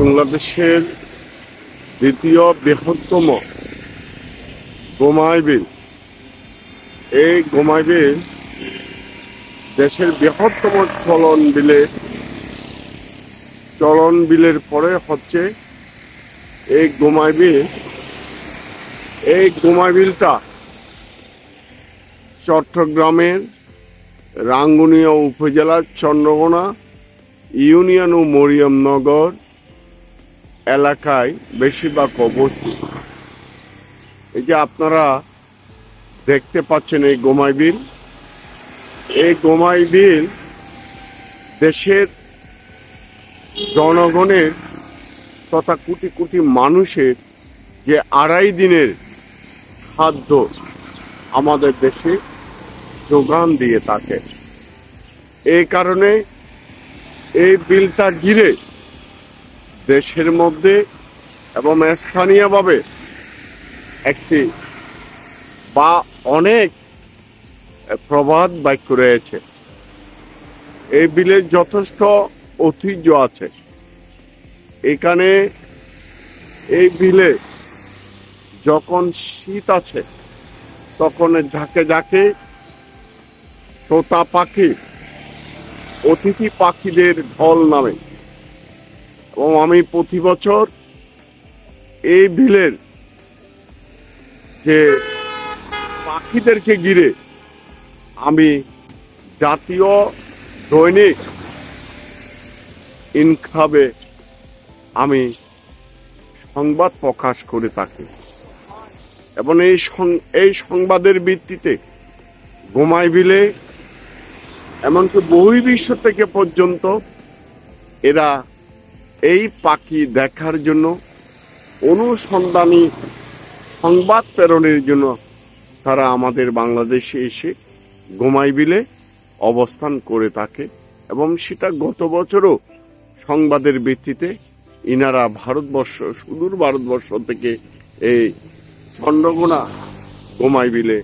বাংলাদেশের দ্বিতীয় বৃহত্তম গোমাই বিল। এই গোমাই বিল দেশের বৃহত্তম চলন বিলে, চলন বিলের পরে হচ্ছে এই গোমাই বিল। এই গোমাই বিলটা চট্টগ্রামের রাঙ্গুনিয়া উপজেলার চন্দ্রকোনা ইউনিয়ন ও মরিয়মনগর এলাকায় বেশিরভাগ অবস্থিত। এই যে আপনারা দেখতে পাচ্ছেন এই গোমাই বিল, এই গোমাই বিল দেশের জনগণের তথা কোটি কোটি মানুষের যে আড়াই দিনের খাদ্য আমাদের দেশে যোগান দিয়ে থাকে। এই কারণে এই বিলটা ঘিরে দেশের মধ্যে এবং স্থানীয়ভাবে একটি বা অনেক প্রবাদ বাক্য রয়েছে। এই বিলের যথেষ্ট ঐতিহ্য আছে। এখানে এই বিলে যখন শীত আছে, তখন ঝাঁকে ঝাঁকে তোতা পাখি, অতিথি পাখিদের ঢল নামে এবং আমি প্রতি বছর এই বিলের যে পাখিদেরকে ঘিরে আমি জাতীয় দৈনিক ইনকাবে আমি সংবাদ প্রকাশ করে থাকি। এবং এই এই সংবাদের ভিত্তিতে গোমাই বিলে এমনকি বহির্বিশ্ব থেকে পর্যন্ত এরা এই পাখি দেখার জন্য, অনুসন্ধানী সংবাদ প্রেরণের জন্য তারা আমাদের বাংলাদেশে এসে গোমাই বিলে অবস্থান করে থাকে এবং সেটা গত বছরও সংবাদের ভিত্তিতে ইনারা ভারতবর্ষ, সুদূর ভারতবর্ষ থেকে এই চন্দ্রকোনা গোমাই বিলে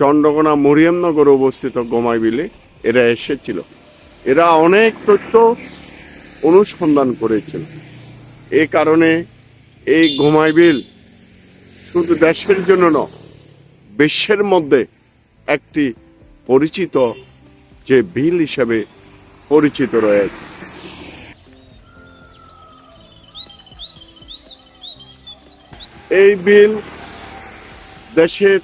চন্দ্রকোনা মরিয়ামনগর অবস্থিত গোমাই বিলে এরা এসেছিল। এরা অনেক তথ্য অনুসন্ধান করেছিল। এই কারণে এই গোমাই বিল শুধু দেশের জন্য নয়, বিশ্বের মধ্যে একটি পরিচিত যে বিল হিসেবে পরিচিত রয়েছে। এই বিল দেশের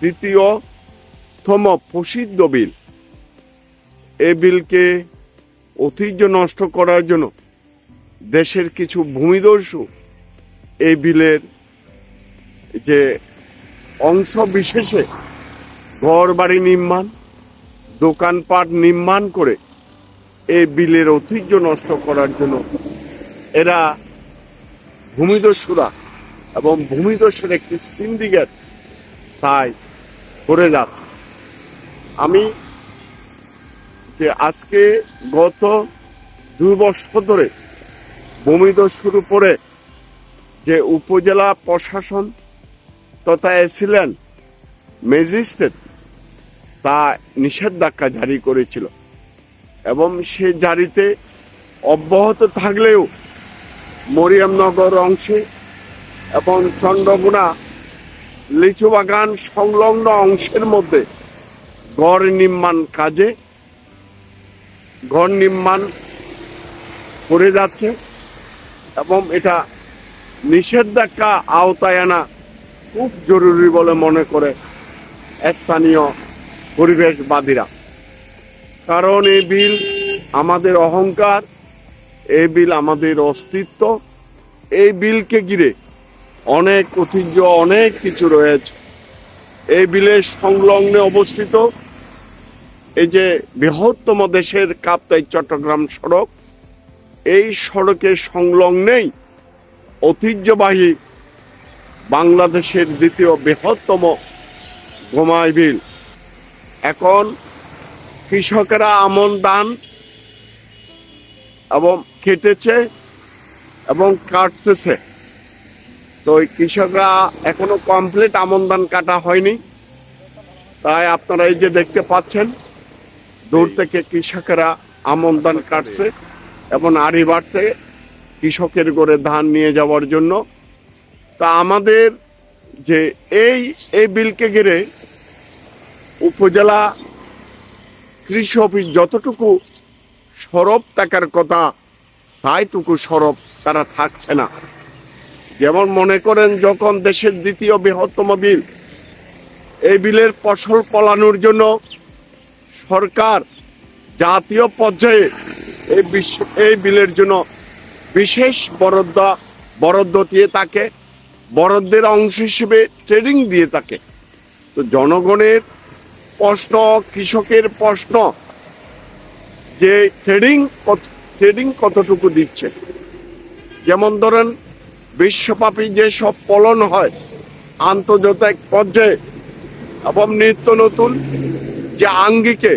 দ্বিতীয়তম প্রসিদ্ধ বিল। এই বিলকে ঐতিহ্য নষ্ট করার জন্য দেশের কিছু ভূমিদস্যু এই বিলের যে অংশ বিশেষে ঘর বাড়ি নির্মাণ, দোকানপাট নির্মাণ করে এই বিলের ঐতিহ্য নষ্ট করার জন্য এরা ভূমিদস্যুরা এবং ভূমিদস্যুর একটি সিন্ডিকেট তাই করে যাচ্ছে। আমি যে আজকে গত দুই বছর ধরে ভূমিদস্যুর উপরে যে উপজেলা প্রশাসন তথা এসিলেন ম্যাজিস্ট্রেট, তা নিষেধাজ্ঞা জারি করেছিল। এবং সে জারিতে অব্যাহত থাকলেও মরিয়ামনগর অংশে এবং চন্দ্রগুনা লিচু বাগান সংলগ্ন অংশের মধ্যে গড় নির্মাণ কাজে ঘর নির্মাণ করে যাচ্ছে এবং এটা নিষেধাজ্ঞা আওতায় আনা খুব জরুরি বলে মনে করে স্থানীয় পরিবেশবাদীরা। কারণ এই বিল আমাদের অহংকার, এই বিল আমাদের অস্তিত্ব, এই বিলকে ঘিরে অনেক ঐতিহ্য, অনেক কিছু রয়েছে। এই বিলের সংলগ্নে অবস্থিত এই যে বৃহত্তম দেশের কাপ্তাই চট্টগ্রাম সড়ক, এই সড়কের সংলগ্নেই ঐতিহ্যবাহী বাংলাদেশের দ্বিতীয় বৃহত্তম গোমাই বিল। এখন কৃষকেরা আমন ধান এবং কেটেছে এবং কাটতেছে। তো ওই কৃষকরা এখনও কমপ্লিট আমন ধান কাটা হয়নি। তাই আপনারা এই যে দেখতে পাচ্ছেন দূর থেকে কৃষকেরা আমন ধান কাটছে এবং আড়ি বাড়তে কৃষকের করে ধান নিয়ে যাওয়ার জন্য। তা আমাদের যে এই এই বিলকে ঘিরে উপজেলা কৃষি অফিস যতটুকু সরব, থাকার কথা তাইটুকু সরব তারা থাকছে না। যেমন মনে করেন, যখন দেশের দ্বিতীয় বৃহত্তম বিল, এই বিলের ফসল ফলানোর জন্য সরকার জাতীয় পর্যায়ে এই বিশ্ব, এই বিলের জন্য বিশেষ বরাদ্দ বরাদ্দ দিয়ে থাকে বরাদ্দের অংশ হিসেবে ট্রেডিং দিয়ে থাকে তো জনগণের প্রশ্ন, কৃষকের প্রশ্ন যে ট্রেডিং ট্রেডিং কতটুকু দিচ্ছে? যেমন ধরেন, বিশ্বব্যাপী যে সব ফলন হয়, আন্তর্জাতিক পর্যায়ে এবং নিত্য নতুন যে আঙ্গিকে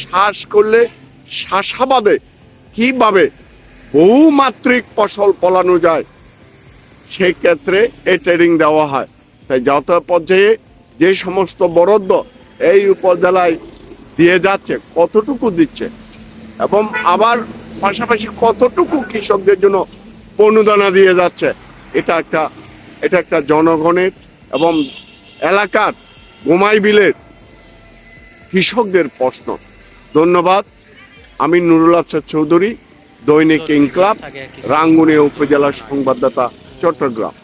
শ্বাস করলে শ্বাসাবাদে কীভাবে বহুমাত্রিক ফসল ফলানো যায় সেই ক্ষেত্রে এই ট্রেনিং দেওয়া হয়। তাই যত পর্যায়ে যে সমস্ত বরাদ্দ এই উপজেলায় দিয়ে যাচ্ছে, কতটুকু দিচ্ছে এবং আবার পাশাপাশি কতটুকু কৃষকদের জন্য অনুদানা দিয়ে যাচ্ছে, এটা একটা এটা একটা জনগণের এবং এলাকার গোমাই বিলের কৃষকদের প্রশ্ন। ধন্যবাদ আমি নুরুল আফসার চৌধুরী দৈনিক ইনকলাব রাঙ্গুনিয়া উপজেলা সংবাদদাতা চট্টগ্রাম।